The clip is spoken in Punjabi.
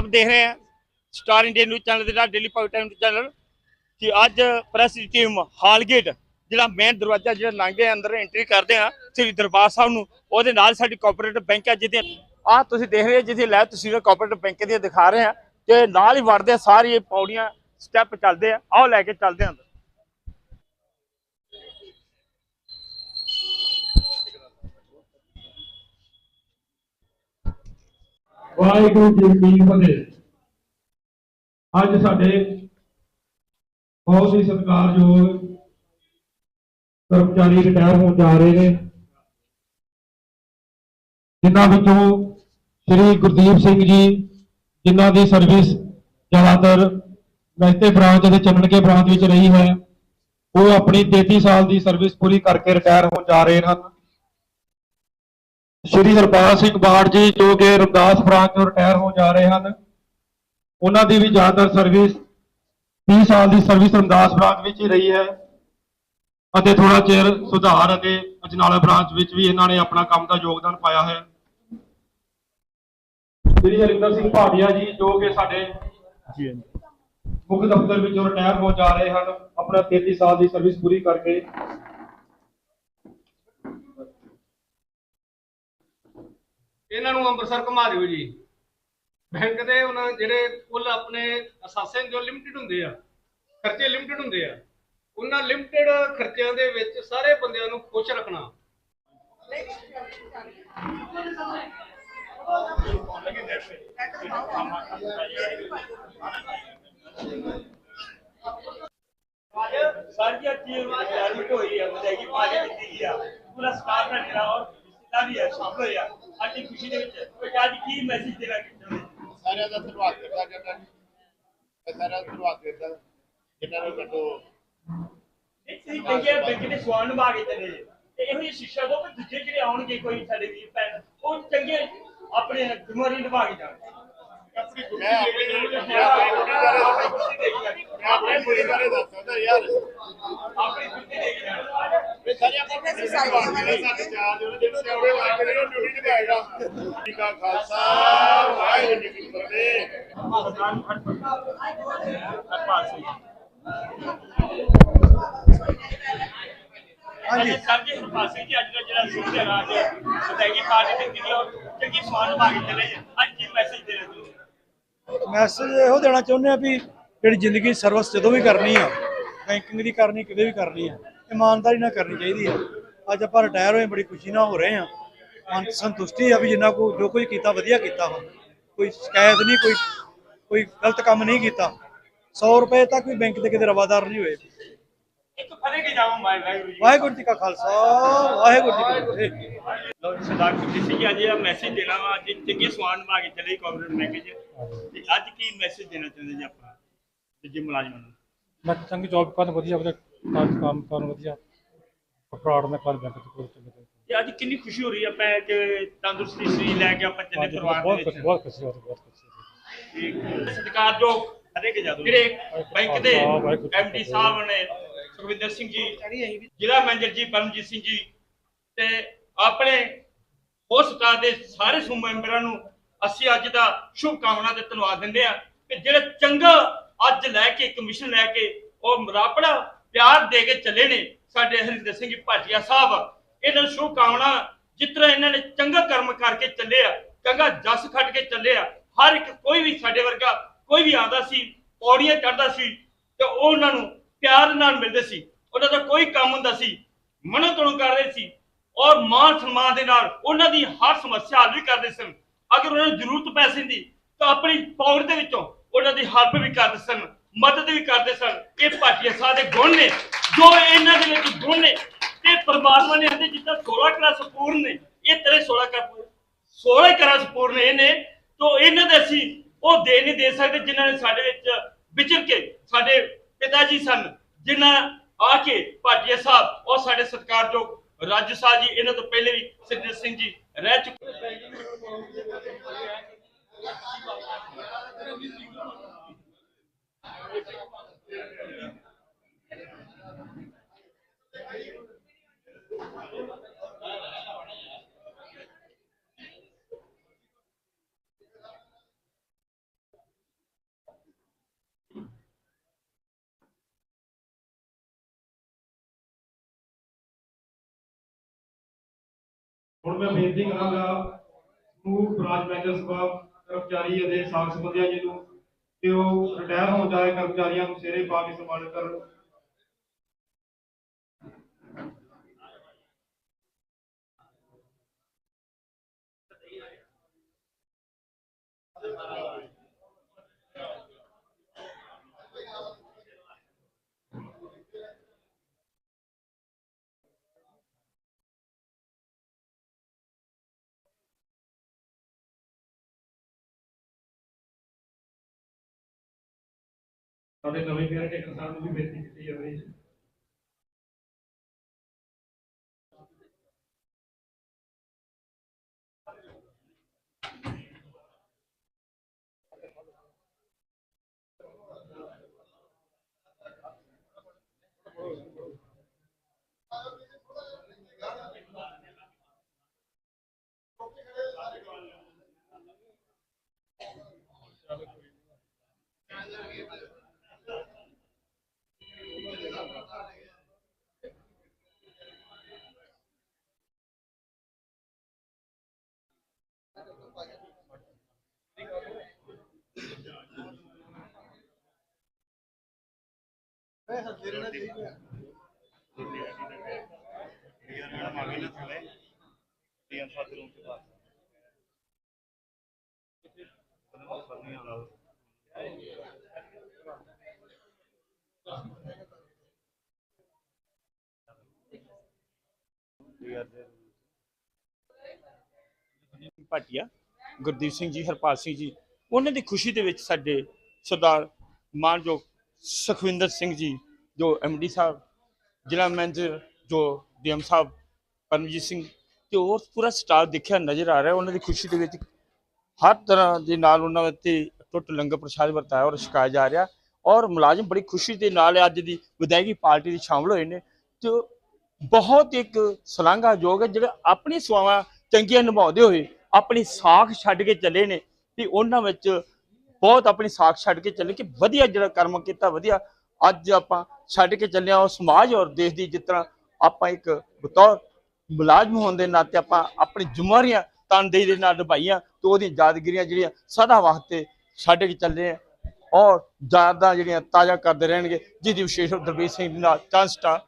ਆਪ ਦੇਖ ਰਹੇ ਹਾਂ। ਸਟਾਰ ਇੰਡੀਆ ਨਿਊਜ਼ ਚੈਨਲ ਦੇ ਡੇਲੀ ਪਾਊਟ ਟਾਈਮ ਚੈਨਲ ਕਿ ਅੱਜ ਪ੍ਰੈਸ ਦੀ ਟੀਮ ਹਾਲਗੇਟ ਜਿਹੜਾ ਮੇਨ ਦਰਵਾਜ਼ਾ ਜਿਹੜਾ ਲੰਘਦੇ ਅੰਦਰ ਐਂਟਰੀ ਕਰਦੇ ਆ ਸ੍ਰੀ ਦਰਬਾਰ ਸਾਹਿਬ ਨੂੰ। ਉਹਦੇ ਨਾਲ ਸਾਡੀ ਕੋਆਪਰੇਟਿਵ ਬੈਂਕ ਹੈ ਜਿਹਦੇ ਆ ਤੁਸੀਂ ਦੇਖ ਰਹੇ ਜਿਹਦੀ ਲੈ ਤਸਵੀਰਾਂ ਕੋਆਪਰੇਟਿਵ ਬੈਂਕ ਦੀਆਂ ਦਿਖਾ ਰਹੇ ਆ ਤੇ ਨਾਲ ਹੀ ਵੜਦੇ ਆ, ਸਾਰੀ ਇਹ ਪੌੜੀਆਂ ਸਟੈਪ ਚੱਲਦੇ ਆ। ਆਓ ਲੈ ਕੇ ਚੱਲਦੇ ਆ ਵਾਹਿਗੁਰੂ ਜੀ ਕੀ ਫਤਿਹ। ਅੱਜ ਸਾਡੇ ਬਹੁਤ ਹੀ ਸਤਿਕਾਰਯੋਗ ਕਰਮਚਾਰੀ ਰਿਟਾਇਰ ਹੋਣ ਜਾ ਰਹੇ ਨੇ। ਜਿਨ੍ਹਾਂ ਵਿੱਚੋਂ ਸ਼੍ਰੀ ਗੁਰਦੀਪ ਸਿੰਘ ਜੀ, ਜਿਨ੍ਹਾਂ ਦੀ ਸਰਵਿਸ ਜ਼ਿਆਦਾਤਰ ਵੈਸਤੇ ਬ੍ਰਾਂਚ ਅਤੇ ਚੰਨਣਕੇ ਬ੍ਰਾਂਚ ਵਿੱਚ ਰਹੀ ਹੈ, ਉਹ ਆਪਣੀ 33 ਸਾਲ ਦੀ ਸਰਵਿਸ ਪੂਰੀ ਕਰਕੇ ਰਿਟਾਇਰ ਹੋਣ ਜਾ ਰਹੇ ਹਨ। ਸ਼੍ਰੀ ਹਰਪਾਲ ਸਿੰਘ ਬਾੜ ਜੀ ਜੋ ਕਿ ਰਮਦਾਸ ਬ੍ਰਾਂਚ ਤੋਂ ਰਿਟਾਇਰ ਹੋ ਜਾ ਰਹੇ ਹਨ। ਉਹਨਾਂ ਦੀ ਵੀ ਜ਼ਿਆਦਾਤਰ ਸਰਵਿਸ 30 ਸਾਲ ਦੀ ਸਰਵਿਸ ਰਮਦਾਸ ਬ੍ਰਾਂਚ ਵਿੱਚ ਹੀ ਰਹੀ ਹੈ ਅਤੇ ਥੋੜਾ ਚਿਰ ਸੁਧਾਰ ਅਤੇ ਅਜਨਾਲਾ ਬ੍ਰਾਂਚ ਵਿੱਚ ਵੀ ਇਹਨਾਂ ਨੇ ਆਪਣਾ ਕੰਮ ਦਾ ਯੋਗਦਾਨ ਪਾਇਆ ਹੈ। ਸ਼੍ਰੀ ਹਰਿੰਦਰ ਸਿੰਘ ਭਾਟੀਆ ਜੀ ਜੋ ਕਿ ਸਾਡੇ ਮੁੱਖ ਦਫ਼ਤਰ ਵਿੱਚੋਂ ਰਿਟਾਇਰ ਹੋ ਜਾ ਰਹੇ ਹਨ ਆਪਣਾ 33 ਸਾਲ ਦੀ ਸਰਵਿਸ ਪੂਰੀ ਕਰਕੇ ਇਹਨਾਂ ਨੂੰ ਅੰਮ੍ਰਿਤਸਰ ਘੁਮਾ ਦਿਓ ਜੀ। ਬੈਂਕ ਦੇ ਉਹਨਾਂ ਜਿਹੜੇ ਕੁੱਲ ਆਪਣੇ ਅਸਾਸੇ ਜੋ ਲਿਮਟਿਡ ਹੁੰਦੇ ਆ, ਖਰਚੇ ਲਿਮਟਿਡ ਹੁੰਦੇ ਆ, ਉਹਨਾਂ ਲਿਮਟਿਡ ਖਰਚਿਆਂ ਦੇ ਵਿੱਚ ਸਾਰੇ ਬੰਦਿਆਂ ਨੂੰ ਖੁਸ਼ ਰੱਖਣਾ। ਸਾਰੀਆਂ ਚੀਜ਼ਾਂ ਤਿਆਰੀ ਹੋਈ ਹੈ ਵਧਾਈ ਪਾਜੀ ਦਿੱਤੀ ਗਈ ਆ। ਪੂਰਾ ਸਟਾਫ ਨਾਲ ਜਿਹੜਾ ਔਰ ਰਿਸ਼ਤੇਦਾਰ ਵੀ ਹੈ ਸ਼ਾਮਲ ਹੋਇਆ ਅੱਜ ਦੀ ਖੁਸ਼ੀ ਦੇ ਵਿੱਚ ਕੋਈ ਅੱਜ ਕੀ ਮੈਸੇਜ ਦੇਣਾ ਚਾਹੁੰਦੇ ਸਾਰਿਆਂ ਦਾ ਧੰਨਵਾਦ ਕਰਦਾ ਕਰਦਾ ਮੈਂ ਸਾਰਿਆਂ ਦਾ ਧੰਨਵਾਦ ਕਰਦਾ। ਜਿਨ੍ਹਾਂ ਨੇ ਮੈਨੂੰ ਇੱਕ ਸਹੀ ਚੰਗੇ ਬੈਂਕ ਦੇ ਸਵਾਲ ਨਿਭਾ ਕੇ ਚਲੇ ਜੇ। ਤੇ ਇਹੋ ਜਿਹੀ ਸਿੱਖਿਆ ਦੋ ਕਿ ਦੂਜੇ ਜਿਹੜੇ ਆਉਣਗੇ ਕੋਈ ਸਾਡੇ ਵੀਰ ਭੈਣ ਉਹ ਚੰਗੇ ਆਪਣੇ ਜ਼ਿੰਮੇਵਾਰੀ ਨਿਭਾ ਕੇ ਜਾਣ ਮੈਂ ਆਪਣੀ ਮੈਂ ਆਪਣੀ ਕੁੜੀ ਬਾਰੇ ਮੈਂ ਆਪਣੀ ਕੁੜੀ ਬਾਰੇ ਦੱਸਦਾ ਯਾਰ ਆਪਣੀ ਖੁਸ਼ੀ ਦੇ ਕੇ ਜਾਣ ਮੈਂ ਸਾਰਿਆਂ ਦਾ ਸਾਡੇ ਚਾਰ ਜਿਹੜੇ ਜਿਹੜੇ ਚੌੜੇ ਲੱਗ ਰਹੇ ਉਹ ਡਿਊਟੀ ਨਿਭਾਏਗਾ ਜੀ ਕਾ ਖਾਲਸਾ ਵਾਹਿਗੁਰੂ ਜੀ ਕੀ ਫਤਿਹ ਪ੍ਰਧਾਨ ਹਰਪਾਲ ਸਿੰਘ ਹਾਂਜੀ ਸਰ ਜੀ ਹਰਪਾਲ ਸਿੰਘ ਜੀ ਅੱਜ ਦਾ ਜਿਹੜਾ ਸ਼ੁਭ ਦਿਨ ਆ ਗਿਆ ਵਧਾਈ ਪਾਰਟੀ ਤੇ ਕਿਹਦੀ ਔਰ ਚੰਗੀ ਸਮਾਨ ਨਿਭਾ ਕੇ ਚਲੇ ਜੇ। ਅੱਜ ਕੀ ਮੈਸੇਜ ਦੇਣਾ ਚਾਹੁੰਦੇ ਮੈਸੇਜ ਇਹੋ ਦੇਣਾ ਚਾਹੁੰਦੇ ਆ ਵੀ ਜਿਹੜੀ ਜ਼ਿੰਦਗੀ ਸਰਵਿਸ ਜਦੋਂ ਵੀ ਕਰਨੀ ਆ ਬੈਂਕਿੰਗ ਦੀ ਕਰਨੀ ਕਿਤੇ ਵੀ ਕਰਨੀ ਆ ਇਮਾਨਦਾਰੀ ਨਾਲ ਕਰਨੀ ਚਾਹੀਦੀ ਆ। ਅੱਜ ਆਪਾਂ ਰਿਟਾਇਰ ਹੋਏ ਬੜੀ ਖੁਸ਼ੀ ਨਾਲ ਹੋ ਰਹੇ ਆ ਮਨ ਸੰਤੁਸ਼ਟੀ ਆ ਵੀ ਜਿੰਨਾ ਕੋ ਜੋ ਕੁਝ ਕੀਤਾ ਵਧੀਆ ਕੀਤਾ ਵਾ। ਕੋਈ ਸ਼ਿਕਾਇਤ ਨਹੀਂ ਕੋਈ ਕੋਈ ਗਲਤ ਕੰਮ ਨਹੀਂ ਕੀਤਾ। 100 ਰੁਪਏ ਤੱਕ ਵੀ ਬੈਂਕ ਦੇ ਕਿਤੇ ਰਵਾਦਾਰ ਨਹੀਂ ਹੋਏ। ਇੱਕ ਫਤਿਹ ਕੇ ਜਾਵਾਂ ਮਾਈ ਵਾਹਿਗੁਰੂ ਜੀ ਵਾਹਿਗੁਰੂ ਜੀ ਕਾ ਖਾਲਸਾ ਵਾਹਿਗੁਰੂ ਜੀ ਕੀ ਫਤਿਹ। ਲਓ ਜੀ, ਸਰਦਾਰ ਕੁਲਦੀਪ ਸਿੰਘ ਜੀ ਅੱਜ ਇਹ ਮੈਸੇਜ ਦੇਣਾ ਵਾ ਅੱਜ ਚੰਗੇ ਨਿਭਾ ਕੇ ਚਲੇ ਕਾਰਪੋਰੇਟ ਬੈਂਕ 'ਚ। ਤੇ ਅੱਜ ਕੀ ਮੈਸੇਜ ਦੇਣਾ ਚਾਹੁੰਦੇ ਜੀ ਆਪਾਂ? ਦੂਜੇ ਮੁਲਾਜ਼ਮਾਂ ਨੂੰ? ਮੈਂ ਚੰਗੀ ਜੌਬ ਕਰਨ ਵਧੀਆ ਵਧੀਆ ਕੰਮ ਕੰਮ ਕਰਨ ਵਧੀਆ ਫਰਾਡ ਨਾ ਕਰ ਬੈਂਕ ਚ ਕੋਈ ਚੰਗੇ ਤੇ ਤੇ ਅੱਜ ਕਿੰਨੀ ਖੁਸ਼ੀ ਹੋ ਰਹੀ ਹੈ ਆਪਾਂ ਕਿ ਤੰਦਰੁਸਤੀ ਸਰੀਰ ਲੈ ਕੇ ਆਪਾਂ ਚੱਲੇ ਪਰਿਵਾਰ ਬਹੁਤ ਦੇ ਖੁਸ਼ੀ ਵਿੱਚ ਬਹੁਤ ਖੁਸ਼ੀ ਹੋਈ ਬਹੁਤ ਖੁਸ਼ੀ। ਹੋਈ। ਸਤਿਕਾਰਯੋਗ ਹਰੇ ਕੇ ਜਾਦੂ ਜਿਹੜੇ ਬੈਂਕ ਦੇ ਜੀ ਐਮਡੀ ਸਾਹਿਬ ਨੇ ਸੁਖਵਿੰਦਰ ਸਿੰਘ ਜੀ ਜ਼ਿਲ੍ਹਾ ਮੈਨੇਜਰ ਜੀ ਪਰਮਜੀਤ ਸਿੰਘ ਜੀ ਤੇ ਆਪਣੇ ਹੋਰ ਸਟਾਫ ਦੇ ਸਾਰੇ ਸੂਬੇ ਮੈਂਬਰਾਂ ਨੂੰ ਅਸੀਂ ਅੱਜ ਦਾ ਸ਼ੁਭ ਕਾਮਨਾ ਤੇ ਧੰਨਵਾਦ ਦਿੰਦੇ ਆ ਕਿ ਜਿਹੜੇ ਚੰਗਾ ਅੱਜ ਲੈ ਕੇ ਕਮਿਸ਼ਨ ਲੈ ਕੇ ਉਹ ਰਾਪੜਾ ਪਿਆਰ ਦੇ ਕੇ ਚੱਲੇ ਨੇ ਸਾਡੇ ਹਰਿੰਦਰ ਸਿੰਘ ਜੀ, ਭਾਟੀਆ ਸਾਹਿਬ। ਇਹਨਾਂ ਨੂੰ ਸ਼ੁਭ ਕਾਮਨਾ, ਜਿਸ ਤਰ੍ਹਾਂ ਇਹਨਾਂ ਨੇ ਚੰਗਾ ਕਰਮ ਕਰਕੇ ਚੱਲੇ ਆ, ਚੰਗਾ ਜਸ ਖੱਟ ਕੇ ਚੱਲੇ ਆ, ਹਰ ਇੱਕ ਕੋਈ ਵੀ ਸਾਡੇ ਵਰਗਾ ਕੋਈ ਵੀ ਆਉਂਦਾ ਸੀ, ਪੌੜੀਆਂ ਚੜਦਾ ਸੀ, ਤੇ ਉਹ ਉਹਨਾਂ ਨੂੰ ਪਿਆਰ ਨਾਲ ਮਿਲਦੇ ਸੀ। ਉਹਨਾਂ ਦਾ ਕੋਈ ਕੰਮ ਹੁੰਦਾ ਸੀ, ਮਨੋਂ ਤੋੜ ਕਰਦੇ ਸੀ, ਔਰ ਮਾਨ ਸਨਮਾਨ ਦੇ ਨਾਲ ਉਹਨਾਂ ਦੀ ਹਰ ਸਮੱਸਿਆ ਹੱਲ ਵੀ ਕਰਦੇ ਸਨ। ਅਗਰ ਉਹਨਾਂ ਨੂੰ ਜ਼ਰੂਰਤ ਪੈਸੇ ਦੀ ਤਾਂ ਆਪਣੀ ਪਾਵਰ ਦੇ ਵਿੱਚੋਂ ਉਹਨਾਂ ਦੀ ਹੈਲਪ ਵੀ ਕਰਦੇ ਸਨ, ਮਦਦ ਵੀ ਕਰਦੇ ਸਨ। ਇਹ ਭਾਟੀਆ ਸਾਹਿਬ ਦੇ ਗੁਣ ਨੇ, ਜੋ ਇਹਨਾਂ ਦੇ ਵਿੱਚ ਗੁਣ ਨੇ, ਤੇ ਪਰਮਾਤਮਾ ਨੇ ਕਹਿੰਦੇ ਜਿੱਦਾਂ 16 ਕਲਾਸ ਪੂਰਨ ਨੇ, ਇਹ ਤੇਰੇ 16 ਕਰ 16 ਕਲਾਸ ਪੂਰਨ ਇਹ ਨੇ, ਤੋਂ ਇਹਨਾਂ ਦੇ ਅਸੀਂ ਉਹ ਦੇ ਨਹੀਂ ਦੇ ਸਕਦੇ ਜਿਨ੍ਹਾਂ ਨੇ ਸਾਡੇ ਵਿੱਚ ਵਿਚਰ ਕੇ ਸਾਡੇ ਪਿਤਾ ਜੀ ਸਨ, ਜਿਨ੍ਹਾਂ ਆ ਕੇ ਭਾਟੀਆ ਸਾਹਿਬ ਔਰ ਸਾਡੇ ਸਤਿਕਾਰਯੋਗ ਰਾਜੂ ਸਾਹਿਬ ਜੀ, ਇਹਨਾਂ ਤੋਂ ਪਹਿਲੇ ਵੀ ਸਿੱਧੇ ਸਿੰਘ ਜੀ ਰਹਿ ਚੁੱਕੇ ਹੁਣ ਮੈਂ ਬੇਨਤੀ ਕਰਾਂਗਾ ਸਮੂਹ ਬ੍ਰਾਂਚ ਮੈਨੇਜਰ ਸਭਾ ਕਰਮਚਾਰੀ ਅਤੇ ਸਾਖ ਸੰਬੰਧੀਆਂ ਜੀ ਨੂੰ ਕਿ ਉਹ ਰਿਟਾਇਰ ਹੋਣ ਜਾਏ ਕਰਮਚਾਰੀਆਂ ਨੂੰ ਸਿਰੇ ਪਾ ਕੇ ਸਨਮਾਨਿਤ ਕਰਨ ਸਾਡੇ ਨਵੇਂ ਕੇਅਰ ਟੇਕਰ ਸਾਹਿਬ ਨੂੰ ਵੀ ਬੇਨਤੀ ਕੀਤੀ ਜਾ ਰਹੀ ਭਾਟੀਆ, ਗੁਰਦੀਪ ਸਿੰਘ ਜੀ, ਹਰਪਾਲ ਸਿੰਘ ਜੀ, ਉਹਨਾਂ ਦੀ ਖੁਸ਼ੀ ਦੇ ਵਿੱਚ ਸਾਡੇ ਸਰਦਾਰ ਮਾਨਯੋਗ ਸੁਖਵਿੰਦਰ ਸਿੰਘ ਜੀ, ਜੋ ਐਮਡੀ ਸਾਹਿਬ, ਜ਼ਿਲ੍ਹਾ ਮੈਨੇਜਰ ਜੋ ਡੀਐਮ ਸਾਹਿਬ, ਪਰਮਜੀਤ ਸਿੰਘ ਤੇ ਹੋਰ ਪੂਰਾ ਸਟਾਫ ਦੇਖਿਆ ਨਜ਼ਰ ਆ ਰਿਹਾ, ਉਹਨਾਂ ਦੀ ਖੁਸ਼ੀ ਦੇ ਵਿੱਚ ਹਰ ਤਰ੍ਹਾਂ ਦੇ ਨਾਲ ਉਹਨਾਂ ਉੱਤੇ ਟੁੱਟ ਲੰਗਰ ਪ੍ਰਸ਼ਾਦ ਵਰਤਾਇਆ ਔਰ ਛਕਾਇਆ ਜਾ ਰਿਹਾ ਔਰ ਮੁਲਾਜ਼ਮ ਬੜੀ ਖੁਸ਼ੀ ਦੇ ਨਾਲ ਅੱਜ ਦੀ ਵਿਦਾਇਗੀ ਪਾਰਟੀ ਵਿੱਚ ਸ਼ਾਮਲ ਹੋਏ ਨੇ ਤੇ ਬਹੁਤ ਇੱਕ ਸ਼ਲਾਘਾਯੋਗ ਹੈ, ਜਿਹੜੇ ਆਪਣੀ ਸੇਵਾਵਾਂ ਚੰਗੀਆਂ ਨਿਭਾਉਂਦੇ ਹੋਏ ਆਪਣੀ ਸਾਖ ਛੱਡ ਕੇ ਚੱਲੇ ਨੇ ਤੇ ਉਹਨਾਂ ਵਿੱਚ ਬਹੁਤ ਆਪਣੀ ਸਾਖ ਛੱਡ ਕੇ ਚੱਲੇ ਕਿ ਵਧੀਆ ਜਿਹੜਾ ਕਰਮ ਕੀਤਾ, ਵਧੀਆ। ਅੱਜ ਆਪਾਂ ਛੱਡ ਕੇ ਚੱਲੇ ਹਾਂ, ਉਹ ਸਮਾਜ ਔਰ ਦੇਸ਼ ਦੀ ਜਿਸ ਤਰ੍ਹਾਂ ਆਪਾਂ ਇੱਕ ਬਤੌਰ ਮੁਲਾਜ਼ਮ ਹੋਣ ਦੇ ਨਾਤੇ ਆਪਾਂ ਆਪਣੀ ਜ਼ਿੰਮੇਵਾਰੀਆਂ ਤਨਦੇਹੀ ਦੇ ਨਾਲ ਨਿਭਾਈਆਂ ਤੇ ਉਹਦੀਆਂ ਯਾਦਗਿਰੀਆਂ ਜਿਹੜੀਆਂ ਸਦਾ ਵਾਸਤੇ ਛੱਡ ਕੇ ਚੱਲੇ ਆ ਔਰ ਯਾਦਾਂ ਜਿਹੜੀਆਂ ਤਾਜ਼ਾ ਕਰਦੇ ਰਹਿਣਗੇ। ਜਿਹਦੀ ਵਿਸ਼ੇਸ਼ ਦਰਬੀਰ ਸਿੰਘ ਦੇ ਨਾਲ ਚੰਦ ਸਟਾਰ